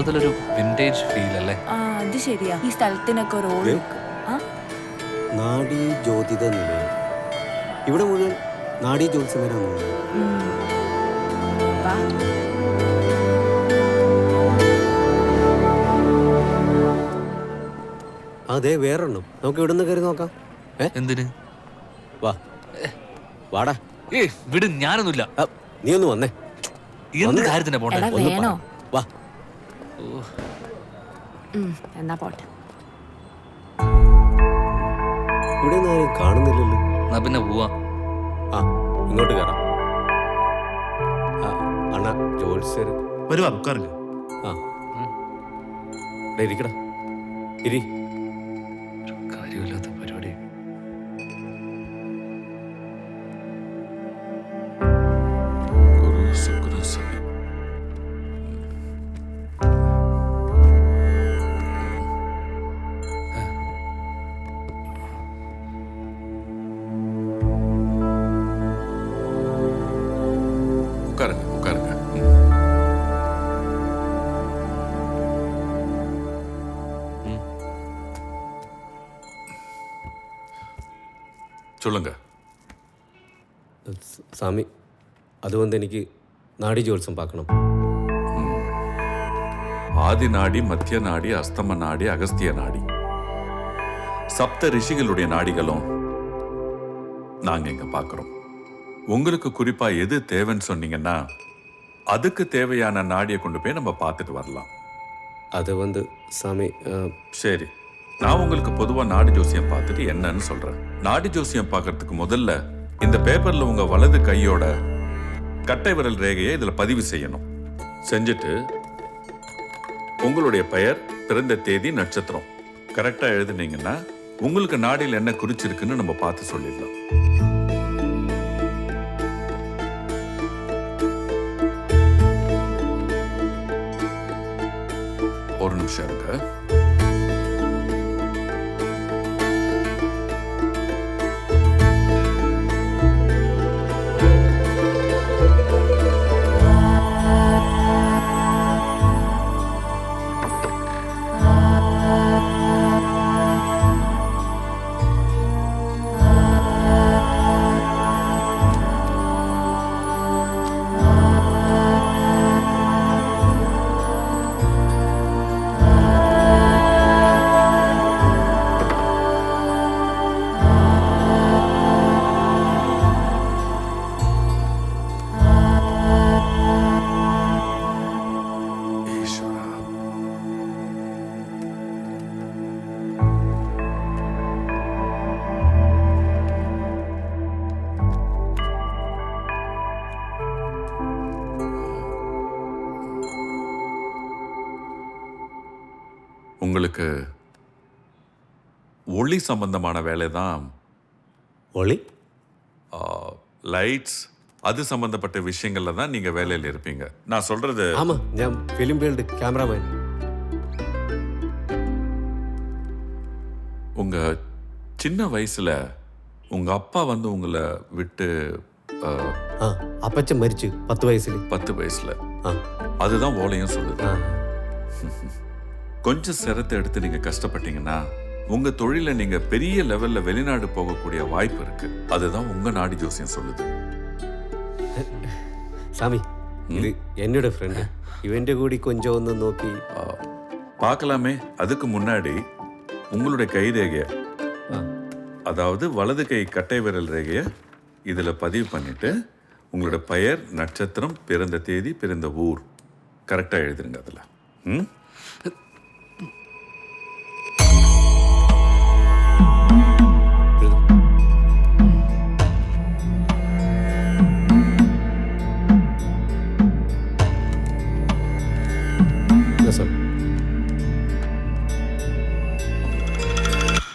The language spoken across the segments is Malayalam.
മൊത്തത്തിലൊരു വിന്റേജ് ഫീൽ അല്ലേ? ആ അത് ശരിയാ. ഈ സ്ഥലത്തിനൊക്കെ ഒരു ഓൾ ഏ? ലുക്ക് ആ? നാഡീ ജ്യോതിത നിലയം ഇവിടെ മുഴുവൻ നാടി ജ്യോത്സ്യന്മാരാണ് വാ. അതെ വേറെണ്ണം നമുക്ക് ഇവിടെ നിന്ന് കയറി നോക്കാം. ഏ? എന്തിന്? വാ. വാടാ. ഏ വിട് ഞാനൊന്നുമില്ല. നീ ഒന്ന് വന്നേ. എന്ത് കാര്യത്തിനാ പോണ്ടേ? ഒന്ന്. വാ എന്നാ പോട്ടെ. ഇവിടെ ആരും കാണുന്നില്ലല്ലോ. എന്നാ പിന്നെ പോവാ. ആ ഇങ്ങോട്ട് കയറാം ആ, അണ്ണാ ജോത്സ്യർ വരുവാ ഉക്കാറില്ല. ആ. ദേ ഇരിക്കടാ. ഇരി. சொல்லுங்க സ- സ്വാമി അതുകൊണ്ട് എനിക്ക് നാഡീ ജ്യോത്സ്യം பார்க்கணும் ஆதி நாடி மத்திய நாடி அஸ்தம நாடி அகஸ்திய நாடி சப்த ரிஷிகளுடைய நாடிகளும் நாங்க இங்க பார்க்கிறோம் உங்களுக்கு குறிப்பா எது தேவைன்னு சொன்னீங்கன்னா அதுக்கு தேவையான நாடியை கொண்டு போய் நம்ம பார்த்துட்டு வரலாம் அது வந்து சாமி அஹ், சரி நான் உங்களுக்கு பொதுவா நாடி ஜோசியம் பார்த்துட்டு என்னன்னு சொல்றேன். நாடி ஜோசியம் பார்க்கறதுக்கு முதல்ல இந்த பேப்பர்ல உங்க வலது கையோட கட்டை விரல் ரேகையை இதுல பதிவு செய்யணும். செஞ்சுட்டு உங்களுடைய பெயர் பிறந்த தேதி நட்சத்திரம். கரெக்டா எழுதுனீங்கன்னா உங்களுக்கு நாடியில் என்ன குறிச்சிருக்குன்னு நம்ம பார்த்து சொல்லிடலாம். ஒரு நிமிஷம் இருங்க. உங்களுக்கு ஒளி சம்பந்தமான வேலை தான் ஒளி லைட்ஸ் அது சம்பந்தப்பட்ட விஷயங்கள்ல தான் நீங்க வேலையில் இருப்பீங்க. நான் சொல்றது ஆமா ஃபிலிம் ஃபீல்டு கேமராமேன் உங்க சின்ன வயசுல உங்க அப்பா வந்து உங்களை விட்டு அப்பச்ச மறிச்சு பத்து வயசுல பத்து வயசுல. அதுதான் ஓலையும் சொல்லுது. கொஞ்சம் சிரத்தை எடுத்து நீங்கள் கஷ்டப்பட்டீங்கன்னா உங்கள் தொழிலை நீங்கள் பெரிய லெவலில் வெளிநாடு போகக்கூடிய வாய்ப்பு இருக்குது அதுதான் உங்கள் நாடி ஜோசியம் சொல்லுது. சாமி இது என்னோட ஃப்ரெண்டு ഇവന്റെ കൂടി കൊഞ്ചം ഒന്ന് നോക്കി பார்க்கலாமே. அதுக்கு முன்னாடி உங்களுடைய கை ரேகையை அதாவது வலது கை கட்டை விரல் ரேகையை இதில் பதிவு பண்ணிட்டு உங்களோட பெயர் நட்சத்திரம் பிறந்த தேதி பிறந்த ஊர். கரெக்டாக எழுதுருங்க அதில். ம்?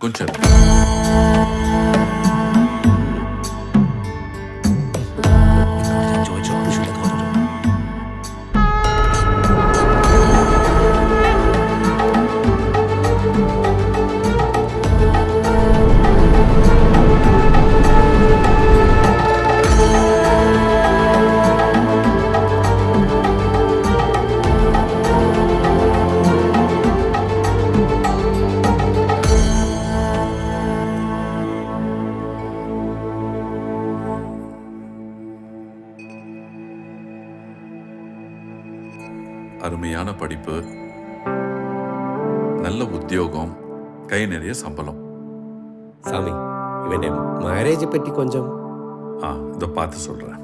కొంచెం அருமையான படிப்பு நல்ல உத்தியோகம் கை நிறைய சம்பளம். சாமி இவன் மேரேஜ் பற்றி கொஞ்சம். ஆ இதை பார்த்து சொல்கிறேன்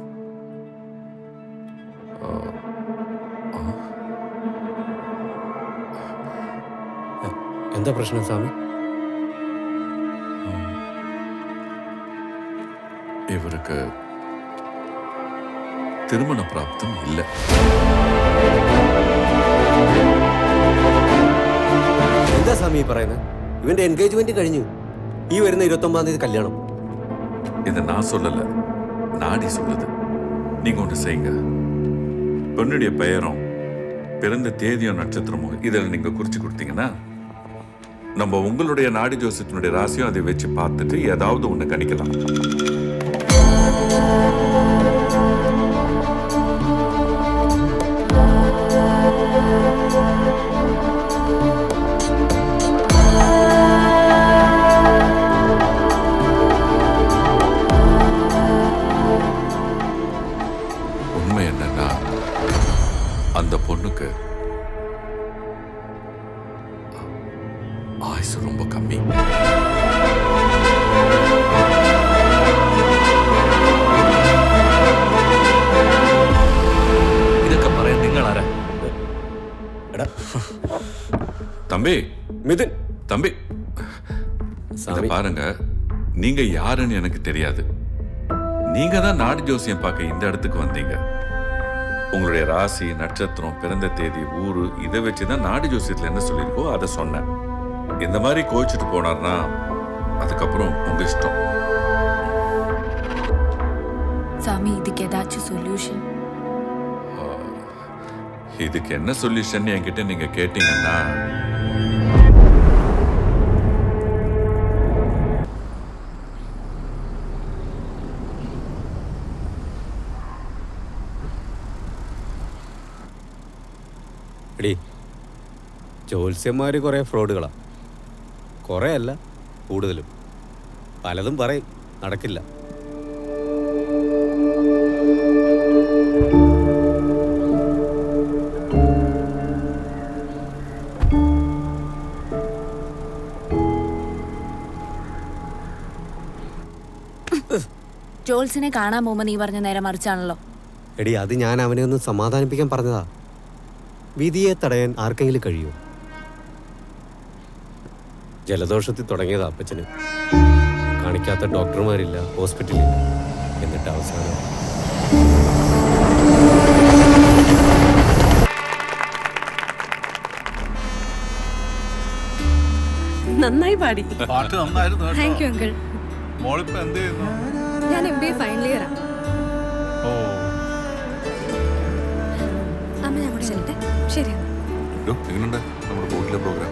எந்த பிரச்சனை சாமி? இவருக்கு திருமண பிராப்தம் இல்லை. എന്താ സ്വാമി ഈ പറയുന്നത് ഇവന്റെ എൻഗേജ്മെന്റ് കഴിഞ്ഞു ഈ വരുന്ന ഇരുപത്തി ഒമ്പതാം തീയതി കല്യാണം இதை நான் சொல்லல நாடி சொல்லுது நீங்க ஒன்று செய்யுங்க பொண்ணுடைய பெயரும் பிறந்த தேதியும் நட்சத்திரமும் இதில் நீங்க குறிச்சு கொடுத்தீங்கன்னா நம்ம உங்களுடைய நாடி ஜோசியத்தினுடைய ராசியும் அதை வச்சு பார்த்துட்டு ஏதாவது ஒன்று கணிக்கலாம் அந்த பொண்ணுக்கு ஆயுசு ரொம்ப கம்மி ഇതൊക്കെ പറയാൻ നിങ്ങൾ ആരാ എടാ தம்பி മിഥുൻ தம்பி இத சாமி. பாருங்க நீங்க யாருன்னு எனக்கு தெரியாது நீங்க தான் நாடி ஜோசியம் பார்க்க இந்த இடத்துக்கு வந்தீங்க உங்களுடைய ராசி நட்சத்திரம் பிறந்த தேதி ஊர் இதை வச்சு தான் நாடு ஜோசியத்தில் என்ன சொல்லியிருக்கோ அதை சொன்னேன். இந்த மாதிரி கோச்சிட்டு போனார்னா அதுக்கப்புறம் உங்க இஷ்டம். சாமி இதுக்கு ஏதாச்சும் சொல்யூஷன் இதுக்கு என்ன சொல்யூஷன் என்கிட்ட நீங்க கேட்டீங்கன்னா എടി ജ്യോത്സ്യന്മാർ കുറേ ഫ്രോഡുകളാണ് കുറേ അല്ല കൂടുതലും. പലതും പറയും നടക്കില്ല. ജോൾസിനെ കാണാൻ പോകുമ്പോ നീ പറഞ്ഞ നേരെ മറിച്ചാണല്ലോ. എടി അത് ഞാൻ അവനെ ഒന്ന് സമാധാനിപ്പിക്കാൻ പറഞ്ഞതാ. വിധിയെ തടയാൻ ആർക്കെങ്കിലും കഴിയുമോ ജലദോഷത്തിൽ തുടങ്ങിയതാ അപ്പച്ചന്. കാണിക്കാത്ത ഡോക്ടർമാരില്ല ഹോസ്പിറ്റലിൽ. എന്നിട്ട് അവസാനം. നന്നായി പാടി. പാട്ട് നന്നായിരുന്നു കേട്ടോ. താങ്ക് യു അങ്കിൾ മോളിപ്പോ എന്ത് ചെയ്യുന്നു? ഞാൻ എം ബി എ ഫൈനൽ ഇയറാ ശരി എങ്ങനെയുണ്ട് നമ്മുടെ ബോട്ടിലെ പ്രോഗ്രാം.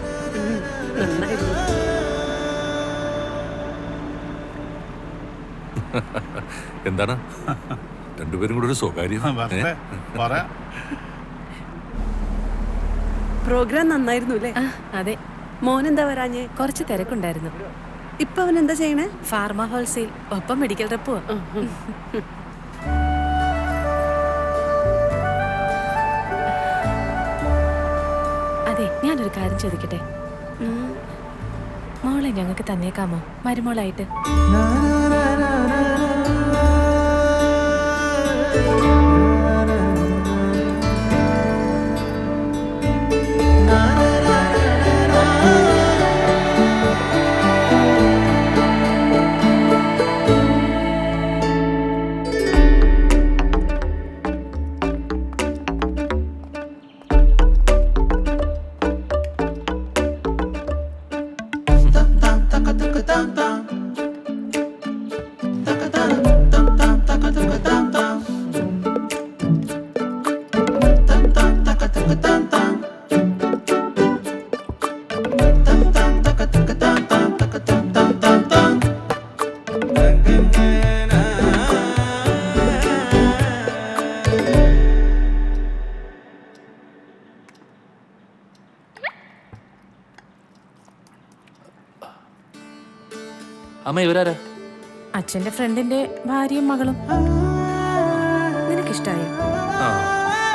എന്താണ്? രണ്ടുപേരും കൂടെ ഒരു സ്വകാര്യം. പ്രോഗ്രാം നന്നായിരുന്നു അല്ലേ? അതെ. മോൻ എന്താ വരാഞ്ഞേ? കുറച്ച് തിരക്കുണ്ടായിരുന്നു. ഇപ്പൊ അവൻ എന്താ ചെയ്യണേ? ഫാർമ ഹോൾസെയിൽ ഒപ്പം മെഡിക്കൽ റെപ്പോ ഞാനൊരു കാര്യം ചോദിക്കട്ടെ? മോളെ ഞങ്ങൾക്ക് തന്നേക്കാമോ? മരുമോളായിട്ട്. അമ്മ ഇവരാരാ? അച്ഛന്റെ ഫ്രണ്ടിന്റെ ഭാര്യയും മകളും. നിനക്കിഷ്ടായോ? ആ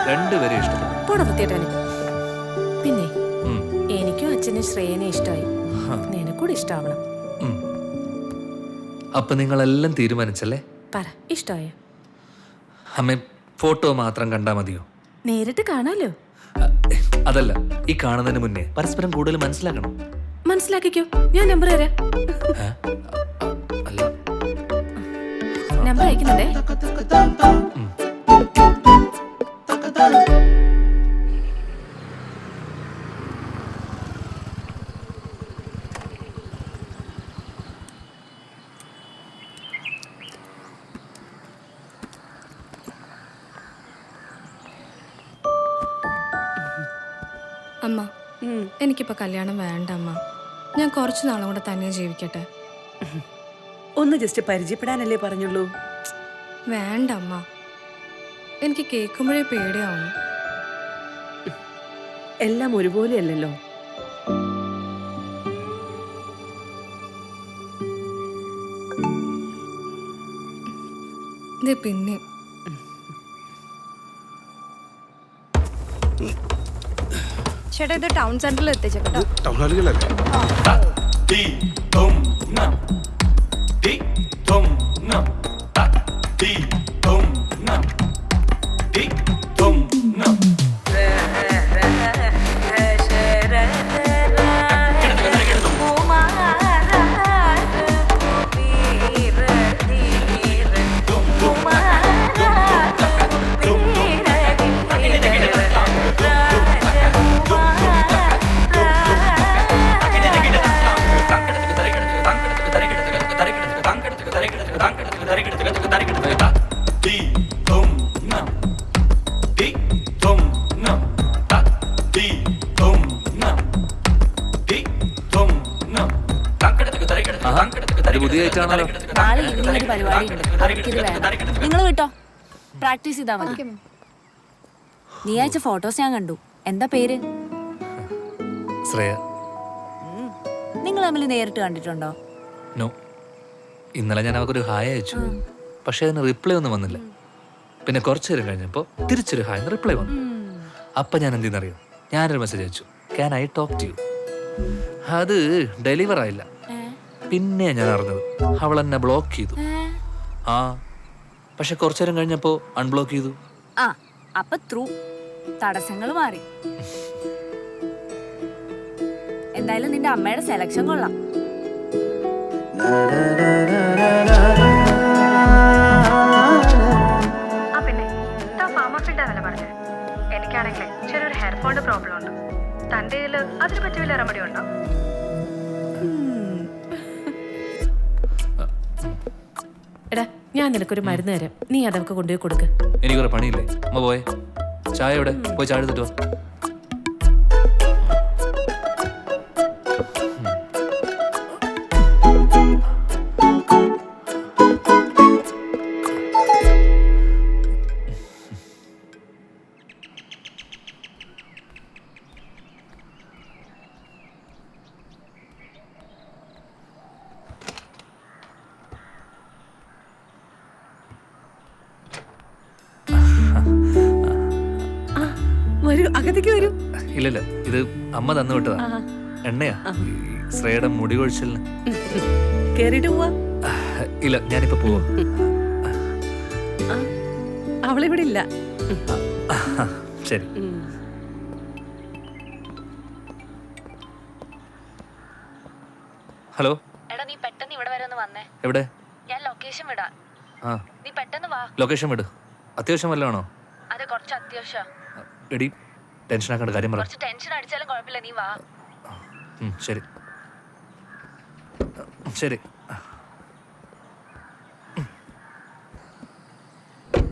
രണ്ടുപേരെ ഇഷ്ടപ്പെട്ടു പോടാ വൃത്തിയേട്ടാനെ പിന്നെ ഉം, എനിക്കും അച്ഛനെ ശ്രേയനെ ഇഷ്ടമായി നിനക്കൂടെ ഇഷ്ടാവണം. ഉം. അപ്പൊ നിങ്ങളെല്ലാം തീരുമാനിച്ചല്ലേ? പറ ഇഷ്ടമായോ അമ്മ ഫോട്ടോ മാത്രം കണ്ടാ മതിയോ? നേരിട്ട് കാണാലോ? അ, അതല്ല ഈ കാണുന്നതിന് മുന്നേ പരസ്പരം കൂടുതൽ മനസ്സിലാക്കണം. മനസ്സിലാക്കിക്കോ. ഞാൻ നമ്പർ തരാം. അല്ല. നമ്പർ അയക്കുന്നുണ്ടേ? അമ്മ ഉം. എനിക്കിപ്പോ കല്യാണം വേണ്ട അമ്മ. ഞാൻ കുറച്ചു നാളും കൂടെ തന്നെ ജീവിക്കട്ടെ. ഒന്ന് ജസ്റ്റ് പരിചയപ്പെടാനല്ലേ പറഞ്ഞുള്ളൂ. വേണ്ട അമ്മ. എനിക്ക് കേൾക്കുമ്പോഴേ പേടിയാവുന്നു. എല്ലാം ഒരുപോലെയല്ലല്ലോ. ഇത് പിന്നെ. ചേട്ടാ ഇത് ടൗൺ സെന്ററിൽ എത്തിച്ചേട്ടോ ആഹാ, ഒരു പരിപാടി ഉണ്ട് അവർക്കിത് വേണം. നിങ്ങൾ വിട്ടോ? പ്രാക്ടീസ് ചെയ്താൽ മതി. നീ അയച്ച ഫോട്ടോസ് ഞാൻ കണ്ടു. എന്താ പേര്? ശ്രേയ. നിങ്ങൾ തമ്മിൽ നേരിട്ട് കണ്ടിട്ടുണ്ടോ? നോ ഇന്നലെ ഞാൻ അവർക്കൊരു ഹായ് അയച്ചു. പക്ഷെ അതിന് റിപ്ലൈ ഒന്നും വന്നില്ല. പിന്നെ കുറച്ചു നേരം കഴിഞ്ഞപ്പോൾ തിരിച്ചൊരു ഹായ് റിപ്ലൈ വന്നു. അപ്പൊ ഞാൻ എന്തിനറിയോ ഞാനൊരു മെസ്സേജ് അയച്ചു. Can I talk to you അത് ഡെലിവർ ആയില്ല. പിന്നെ ഞാൻ അറിഞ്ഞത് അവൾ എന്നെ ബ്ലോക്ക് ചെയ്തു. ആ പക്ഷെ കുറച്ചു നേരം കഴിഞ്ഞപ്പോ അൺബ്ലോക്ക് ചെയ്തു. ആ അപ്പൊ ത്രൂ. തടസ്സങ്ങൾ മാറി. എന്തായാലും നിന്റെ അമ്മയുടെ സെലക്ഷൻ കൊള്ളാം. എനിക്കാണെങ്കിൽ ചെറിയൊരു ഹെയർ ഫോണിന്റെ പ്രോബ്ലം ഉണ്ട്. തന്റെ കയ്യിൽ അതിന് പറ്റിയ വലിയ റെമഡി ഉണ്ടോ ഞാൻ നിനക്കൊരു മരുന്ന് തരാം. നീ അതൊക്കെ കൊണ്ടുപോയി കൊടുക്ക്. എനിക്കൊരു പണിയില്ലേ? അമ്മ പോയെ. ചായ എവിടെ? പോയി ചായ എടുത്തിട്ട് വാ. വരൂ വരും. ഇല്ലല്ല ഇത് അമ്മ തന്നു വിട്ടതാ. എണ്ണയാ. ശ്രേയുടെ മുടി കൊഴിച്ചലിന്. പോവാ. ഇല്ല ഞാനിപ്പോ പോവാ. അവളിവിടെ ഇല്ല. ശരി. ഹലോ? എടാ നീ പെട്ടെന്ന് ഇവിടെ വരെ ഒന്ന് വന്നേ. എവിടെ? ഞാൻ ലൊക്കേഷൻ വിടാം. ആ. നീ പെട്ടെന്ന് വാ. ലൊക്കേഷൻ വിട്. അത്യാവശ്യം വല്ലതാണോ? അതെ കുറച്ച് അത്യാവശ്യം. എടി ടെൻഷൻ ആക്കേണ്ട കാര്യം പറ. കുറച്ച് ടെൻഷൻ അടിച്ചാലും കുഴപ്പമില്ല നീ വാ. ശരി. ശരി.